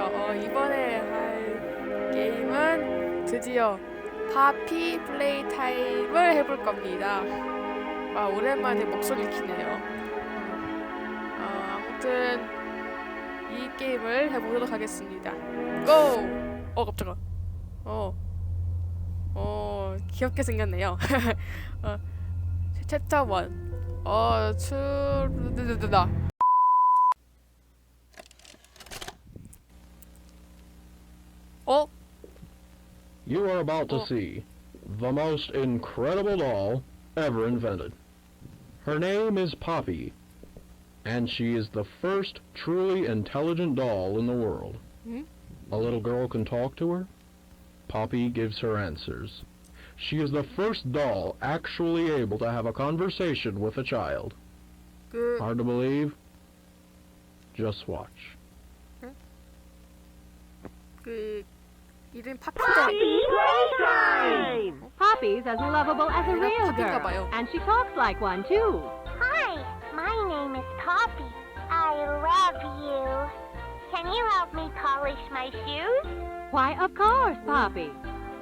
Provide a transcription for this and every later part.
안녕하세요. 어, 이번에 할 게임은 드디어 파피 플레이 타임을 해볼 겁니다. 와 오랜만에 목소리 키네요. 어, 아무튼 이 게임을 해보도록 하겠습니다. 고! 어 깜짝아. 어. 어 귀엽게 생겼네요. 어, 챕터 1. 어 추르드드다. You are about to Oh. see the most incredible doll ever invented. Her name is Poppy, and she is the first truly intelligent doll in the world. Hmm? A little girl can talk to her. Poppy gives her answers. She is the first doll actually able to have a conversation with a child. 그 Hard to believe? Just watch. 그 이름 파피가 Playtime! Poppy's as lovable as a 내가 real 파피인가 봐요. girl, and she talks like one too. Hi, my name is Poppy. I love you. Can you help me polish my shoes? Why, of course, Poppy.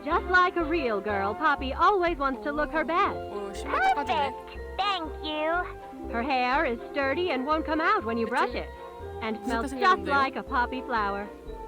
Just like a real girl, Poppy always wants to look her best. 어 신발 닦아주네. Perfect. Thank you. Her hair is sturdy and won't come out when you brush it, and smells 무섭게 just 생겼는데요? like a poppy flower.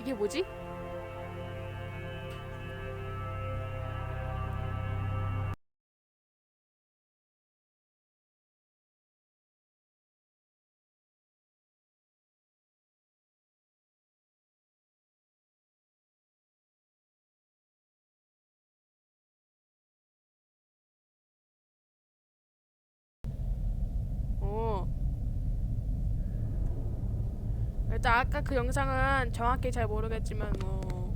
이게 뭐지? 어. 일단 아까 그 영상은 정확히 잘 모르겠지만 뭐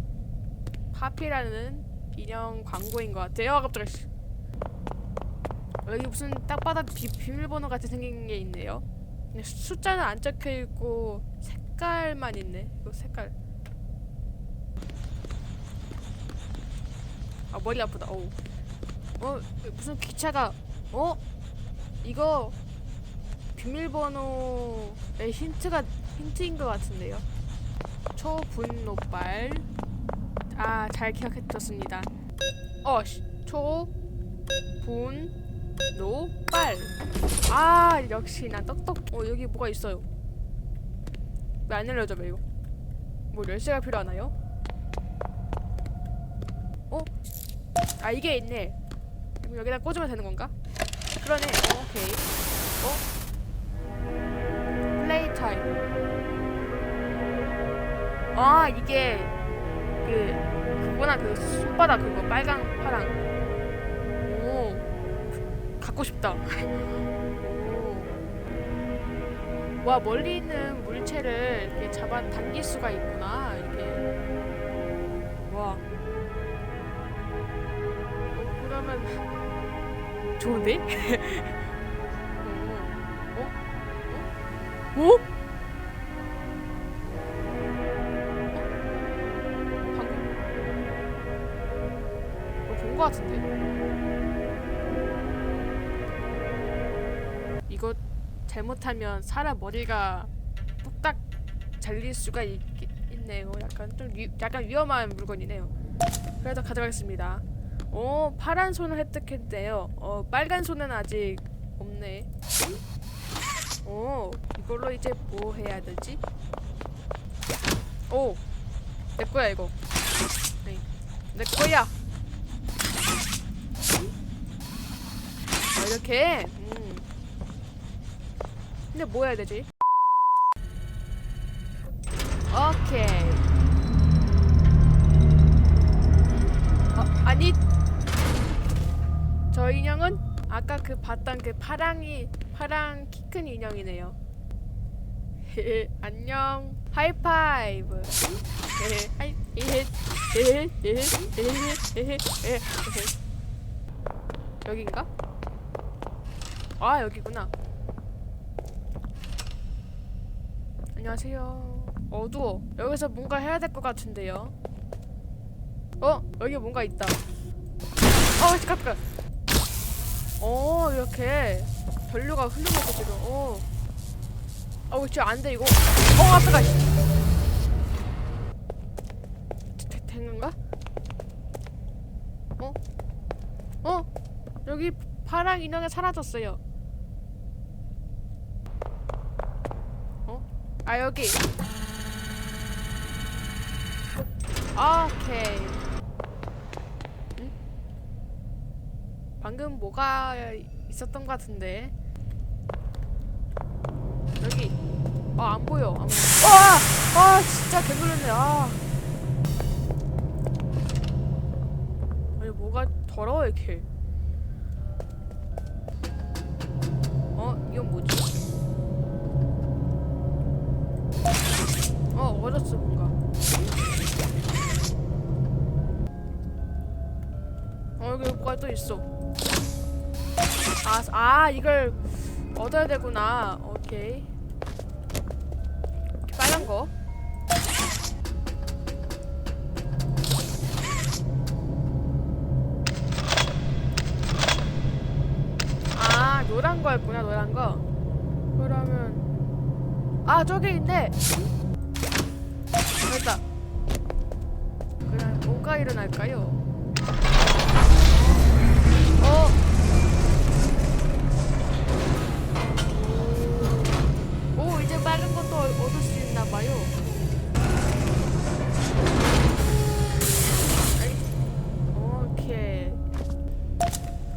파피라는 인형 광고인 것 같아요. 아, 갑자기 씨. 여기 무슨 딱 봐도 비, 비밀번호 같이 생긴 게 있네요. 숫자는 안 적혀 있고 색깔만 있네. 이거 색깔. 아 머리 아프다. 어우. 어 무슨 기차가 어 이거 비밀번호의 힌트가 힌트인 것 같은데요. 초분노빨 아잘 기억해뒀습니다. 어씨 초분노빨 아 역시 나 똑똑 어 여기 뭐가 있어요. 왜안 이거? 뭐 열쇠가 필요하나요? 어? 아 이게 있네. 여기다 꽂으면 되는 건가? 그러네. 어, 오케이. 어? 타임. 아 이게 그 그거나 그 손바닥 그거 빨강 파랑. 오 갖고 싶다. 오. 와 멀리 있는 물체를 이렇게 잡아 당길 수가 있구나 이게. 와. 어, 그러면 좋은데? 어? 어? 어, 같은데? 이거 잘못하면 사람 머리가 뚝딱 잘릴 수가 있, 있네요. 약간 좀 위, 약간 위험한 물건이네요. 그래도 가져가겠습니다. 어 파란 손을 획득했대요. 어 빨간 손은 아직 없네. 오 이걸로 이제 뭐 해야 되지? 오, 내 거야 이거. 네, 내 거야. 아, 이렇게. 음. 근데 뭐 해야 되지? 아까 그 봤던 그 파랑이 파랑 키 큰 인형이네요. 안녕 하이파이브 하이. 여긴가? 아 여기구나 안녕하세요 어두워 여기서 뭔가 해야 될 것 같은데요 어? 여기 뭔가 있다 어 잠깐 어 이렇게 전류가 흐르고 있어 지금 어 어우 진짜 안돼 이거 어 아빠가 되- 된 건가? 어? 어? 여기 파랑 인형이 사라졌어요 어? 아 여기 오케이 방금 뭐가 있었던 것 같은데. 여기. 아 안 보여. 안 보여. 아! 아 진짜 개놀랐네. 아. 아니 뭐가 더러워 이렇게. 어 이건 뭐지? 어 얻었어 뭔가. 어 여기 뭐가 또 있어 아, 아 이걸 얻어야 되구나. 오케이. 빨간 거. 아 노란 거였구나 노란 거. 그러면 아 저기 있네. 됐다. 그냥 뭐가 일어날까요 봐요.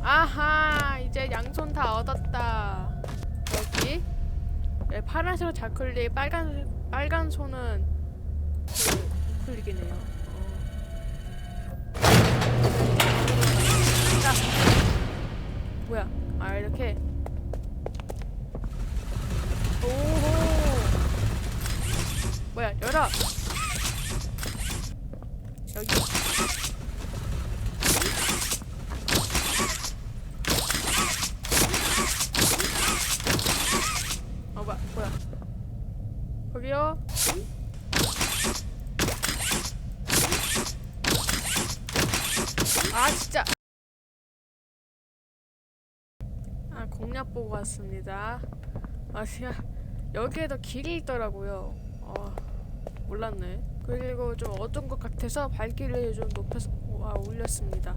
아하 이제 양손 다 얻었다. 여기 네, 파란색 좌클릭, 빨간 빨간 손은 그 클릭이네요. 어. 자, 뭐야? 아 이렇게. 오호 뭐야 열어. 여기. 어 뭐야 뭐야. 거기요 아 진짜. 아 공략 보고 왔습니다. 아 제가 여기에도 길이 있더라고요. 아 몰랐네. 그리고 좀 어두운 것 같아서 밝기를 좀 높여서 와 올렸습니다.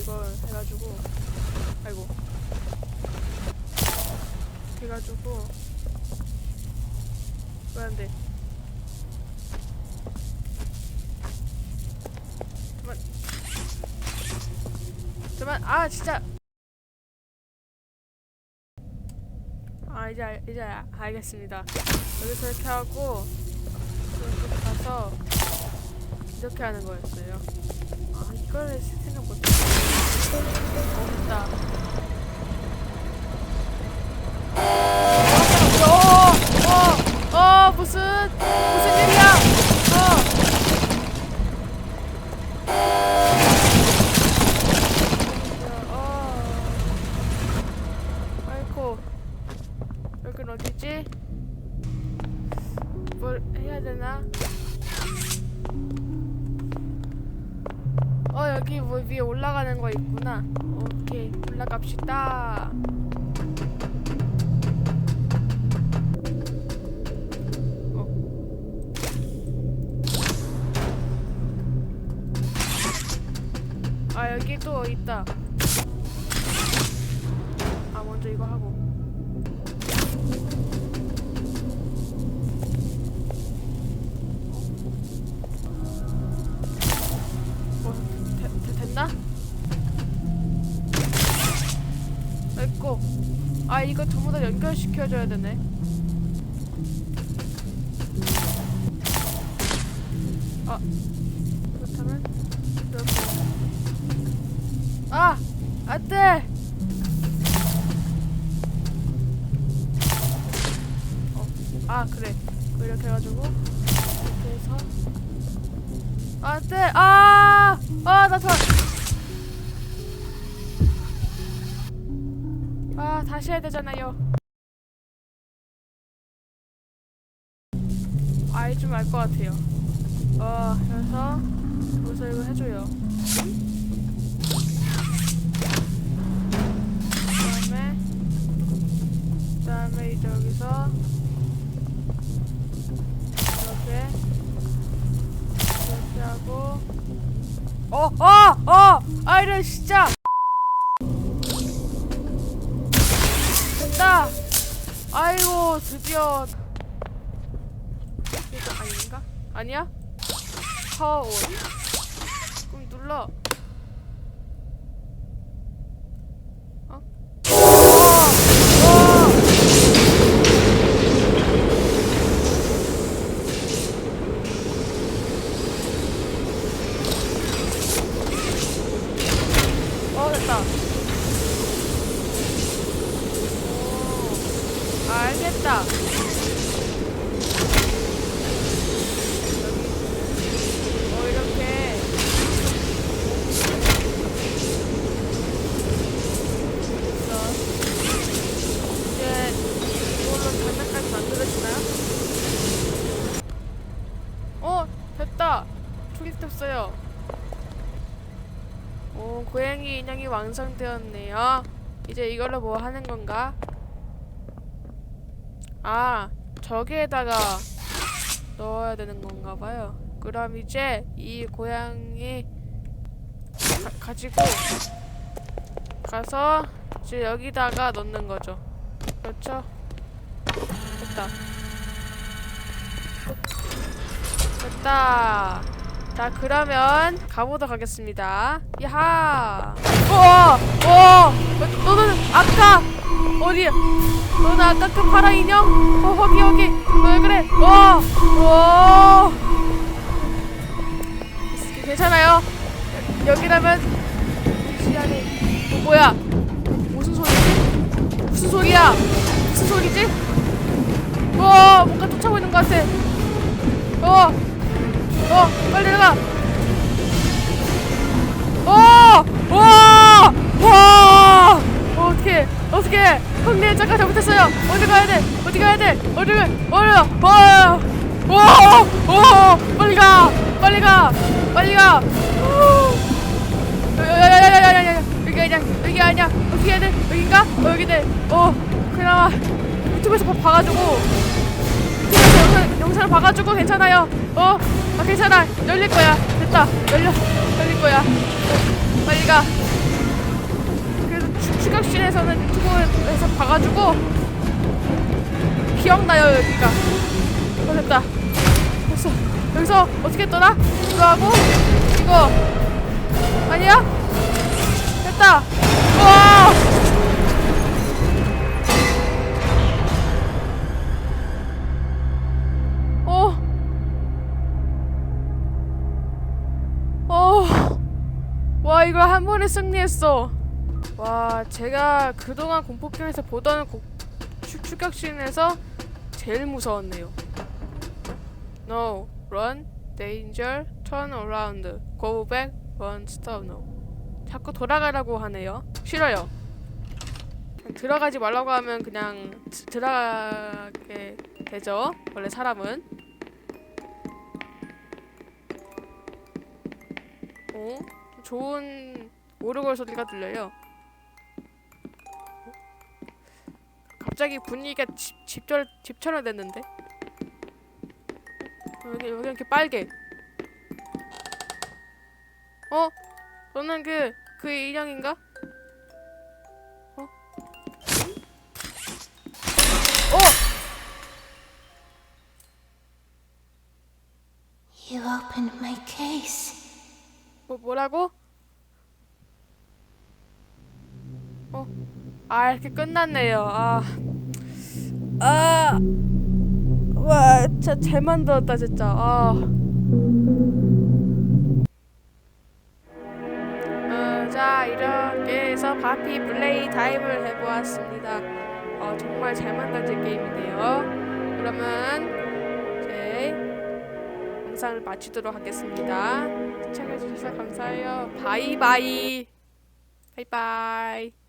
이걸 해가지고 아이고 해가지고 왜안돼? 잠만 잠만 아 진짜 아 이제 알, 이제 아- 알겠습니다. 여기서 이렇게 하고 이렇게 가서 이렇게 하는 거였어요. 아 이걸 생각 못했어. 없다. 어, 어, 어, 무슨 무슨 일이야? 어. 어. 아이고. 여긴 어디지? 뭘 해야 되나? 어 여기 뭐 위에 올라가는 거 있구나. 오케이 올라갑시다. 어. 아 여기 또 있다. 아 먼저 이거 하고. 이거 전부 다 연결시켜줘야 되네 아 그렇다면 이렇게 아! 안돼! 어, 아 그래 이렇게 해가지고 이렇게 해서 안돼 아아나 저. 아 다시 해야 되잖아요. 아이 좀알 것 같아요. 어 그래서 여기서 이거 해줘요. 그 다음에 그 다음에 이제 여기서 이렇게 이렇게 하고 어 어 어 아이를 진짜 아이고 드디어. 이거 아닌가? 아니야? 파워온. 그럼 눌러 어? 어! 어! 어 됐다. 오, 알겠다. 여기 어 이렇게 됐어. 이제 이걸로 장난까지 만들어지나요? 어 됐다. 초기됐어요. 오, 인형이 완성되었네요. 이제 이걸로 뭐 하는 건가? 아, 저기에다가 넣어야 되는 건가 봐요. 그럼 이제 이 고양이 가, 가지고 가서 이제 여기다가 넣는 거죠. 그렇죠? 됐다. 됐다. 자 그러면 가보도록 하겠습니다. 야하. 우와, 우와. 너는 아까 어디야? 너는 아까 그 파란 인형? 어 여기 여기. 왜 그래? 와, 와. 괜찮아요. 여기라면 이 안에 어, 뭐야? 무슨 소리지? 무슨 소리야? 무슨 소리지? 와, 뭔가 쫓아오고 있는 것 같아. 어. 어, 빨리 나가. 어, 와, 와, 어, 어떻게, 어떻게, 형님 잠깐 잘못했어요. 어디 가야 돼? 어디 가야 돼? 어디 가? 어디 가? 와, 와, 와, 빨리 가, 빨리 가, 빨리 가. 야야야야야야야, 여기 아니야, 여기 아니야. 어떻게 해야 돼? 여긴가? 어, 여기네. 어, 그나마 유튜브에서 봐- 봐가지고. 유튜브에서 영상, 영상을 봐가지고 괜찮아요. 어, 아 괜찮아. 열릴 거야. 됐다. 열려. 열릴 거야. 어, 빨리 가. 그래서 추- 추격실에서는 유튜브에서 봐가지고 기억나요 여기가. 어 됐다. 됐어. 여기서 어떻게 떠나? 이거 하고 이거 아니야? 됐다. 와. 이걸 한 번에 승리했어. 와, 제가 그동안 공포게임에서 보던 고, 추, 추격신에서 제일 무서웠네요. No, run, danger, turn around, go back, run, stop, no. 자꾸 돌아가라고 하네요. 싫어요. 들어가지 말라고 하면 그냥 드- 들어가게 되죠. 원래 사람은. 어? 좋은 오르골 소리가 들려요. 갑자기 분위기가 집, 집절, 집처럼 됐는데? 여기, 여기 이렇게 빨개. 어? 너는 그, 그 인형인가? 어? 어! You opened my case. 뭐, 뭐라고? 어? 아, 이렇게 끝났네요. 아. 아. 와, 잘 만들었다, 진짜. 아. 어, 자, 이렇게 해서 바피 플레이 타임을 해보았습니다. 어, 정말 잘 만들어진 게임이네요. 그러면 영상을 마치도록 하겠습니다. 시청해주셔서 감사해요. 바이바이. 바이바이.